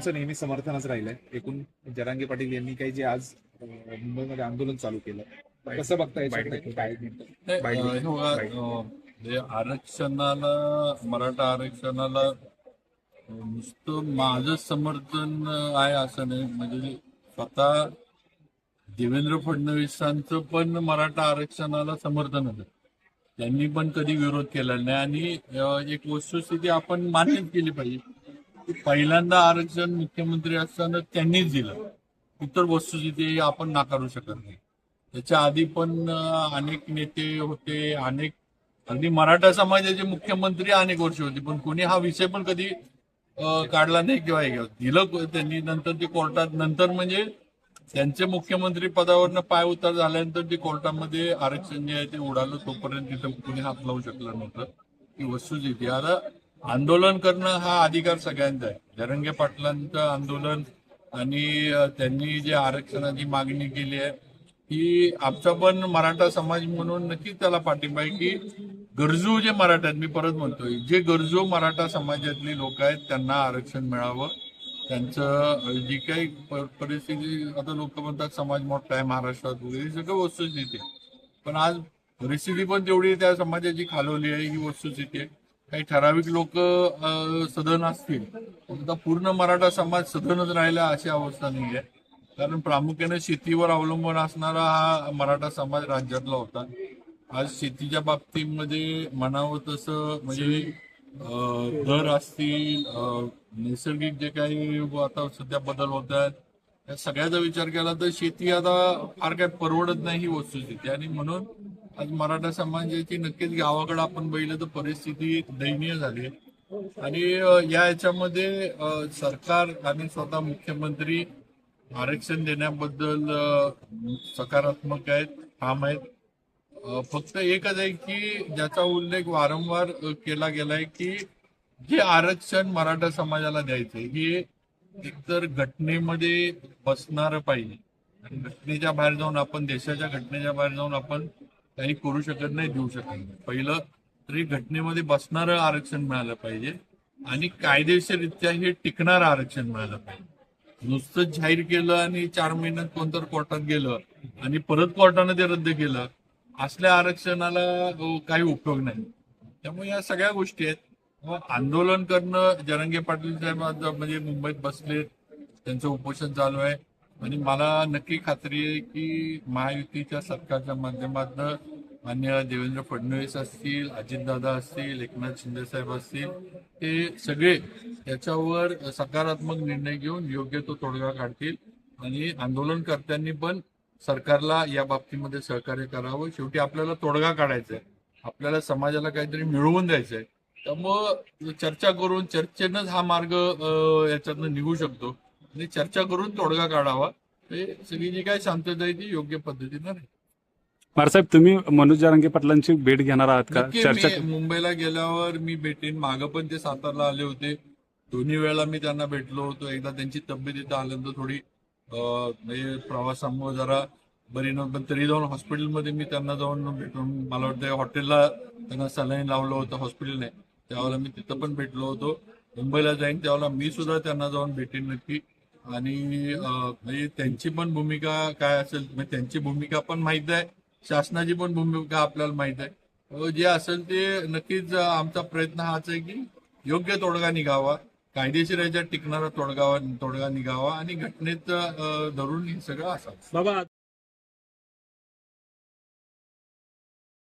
तुमचं नेहमी समर्थनच राहिलंय. एकूण जरांगे पाटील यांनी काही जे आज मुंबईमध्ये आंदोलन चालू केलं कसं बघता याच्याकडे काय नाही, अं, हे बघा, अं, म्हणजे आरक्षणाला मराठा आरक्षणाला नुसतं माझं समर्थन आहे असं नाही. म्हणजे स्वतः देवेंद्र फडणवीसांचं पण मराठा आरक्षणाला समर्थन होतं. त्यांनी पण कधी विरोध केला नाही आणि एक वस्तुस्थिती आपण मान्य केली पाहिजे. पहिल्यांदा आरक्षण मुख्यमंत्री असताना त्यांनीच दिलं. इतर वस्तुस्थिती आपण नाकारू शकत नाही. त्याच्या आधी पण अनेक नेते होते अनेक अगदी मराठा समाजाचे मुख्यमंत्री अनेक वर्ष होते पण कोणी हा विषय पण कधी काढला नाही किंवा हे दिलं त्यांनी नंतर ते कोर्टात नंतर म्हणजे त्यांचे मुख्यमंत्री पदावरनं पाय उतार झाल्यानंतर ते कोर्टामध्ये आरक्षण जे आहे ते उडालं तोपर्यंत तिथं कोणी हात लावू शकलं नव्हतं. ही वस्तुस्थिती. आता आंदोलन करणं हा अधिकार सगळ्यांचा आहे. जरंगे पाटलांचं आंदोलन आणि त्यांनी जे आरक्षणाची मागणी केली आहे ही आमचा पण मराठा समाज म्हणून नक्कीच त्याला पाठिंबा आहे की गरजू जे मराठा आहेत मी परत म्हणतोय जे गरजू मराठा समाजातली लोक आहेत त्यांना आरक्षण मिळावं. त्यांचं जी काही परिस्थिती आता लोक म्हणतात समाज मोठा आहे महाराष्ट्रात वगैरे सगळं वस्तुस्थिती आहे. पण आज परिस्थिती पण तेवढी त्या समाजाची खालवली आहे ही वस्तुस्थिती आहे. काही ठराविक लोक सदन असतील. आता पूर्ण मराठा समाज सदनच राहिला अशी अवस्था नाही आहे. कारण प्रामुख्याने शेतीवर अवलंबून असणारा हा मराठा समाज राज्यातला होता. आज शेतीच्या बाबतीमध्ये म्हणावं तसं म्हणजे दर असतील नैसर्गिक जे काही आता सध्या बदल होत आहेत या सगळ्याचा विचार केला तर शेती आता फार काही परवडत नाही ही वस्तुस्थिती. आणि म्हणून आज मराठा समाजाची नक्कीच गावाकडे आपण बघितलं तर परिस्थिती दयनीय झाली आणि या याच्यामध्ये सरकार आणि स्वतः मुख्यमंत्री आरक्षण देण्याबद्दल सकारात्मक आहेत ठाम आहेत. फक्त एकच आहे की ज्याचा उल्लेख वारंवार केला गेलाय की जे आरक्षण मराठा समाजाला द्यायचंय हे एकतर घटनेमध्ये बसणार पाहिजे. आणि घटनेच्या बाहेर जाऊन आपण देशाच्या घटनेच्या बाहेर जाऊन आपण काही करू शकत नाही देऊ शकत नाही. पहिलं तरी घटनेमध्ये बसणारं आरक्षण मिळालं पाहिजे आणि कायदेशीररित्या हे टिकणारं आरक्षण मिळालं पाहिजे. नुसतं जाहीर केलं आणि चार महिन्यात कोणतर कोर्टात गेलं आणि परत कोर्टानं ते रद्द केलं असल्या आरक्षणाला काही उपयोग नाही. त्यामुळे या सगळ्या गोष्टी आहेत. आंदोलन करणं जरंगे पाटील साहेब म्हणजे मुंबईत बसले त्यांचं उपोषण चालू आहे. आणि मला नक्की खात्री आहे की महायुतीच्या सरकारच्या माध्यमातून मान्य देवेंद्र फडणवीस असतील अजितदादा असतील एकनाथ शिंदे साहेब असतील ते सगळे याच्यावर सकारात्मक निर्णय घेऊन योग्य तो तोडगा काढतील आणि आंदोलनकर्त्यांनी पण सरकारला या बाबतीमध्ये सहकार्य करावं. शेवटी आपल्याला तोडगा काढायचा आहे. आपल्याला समाजाला काहीतरी मिळवून द्यायचं आहे. त्यामुळं चर्चा करून चर्चेनंच हा मार्ग याच्यातनं निघू शकतो. आणि चर्चा करून तोडगा काढावा. हे सगळी जी काही शांतता आहे ती योग्य पद्धतीनं राहील. मारसाहेब तुम्ही मनोज जारंगे पाटलांची भेट घेणार आहात का? चर्चा मुंबईला गेल्यावर मी भेटेन. मागं पण ते सातारला आले होते. दोन्ही वेळेला मी त्यांना भेटलो होतो. एकदा त्यांची तब्येत इथं आल्यानंतर थोडी म्हणजे प्रवासामुळे जरा बरी नव्हती. पण तरी जाऊन हॉस्पिटलमध्ये मी त्यांना जाऊन भेटून मला वाटतं हॉटेलला त्यांना सलाईन लावलं होतं हॉस्पिटलने. त्यावेळेला मी तिथं पण भेटलो होतो. मुंबईला जाईन. त्यावेळेला मी सुद्धा त्यांना जाऊन भेटेन नक्की. आणि म्हणजे त्यांची पण भूमिका काय असेल म्हणजे त्यांची भूमिका पण माहीत आहे शासनाची पण भूमिका आपल्याला माहीत आहे. जे असेल ते नक्कीच आमचा प्रयत्न हाच आहे की योग्य तोडगा निघावा कायदेशीर याच्यात टिकणारा तोडगा तोडगा निघावा आणि घटनेत धरून हे सगळं असावं. बाबा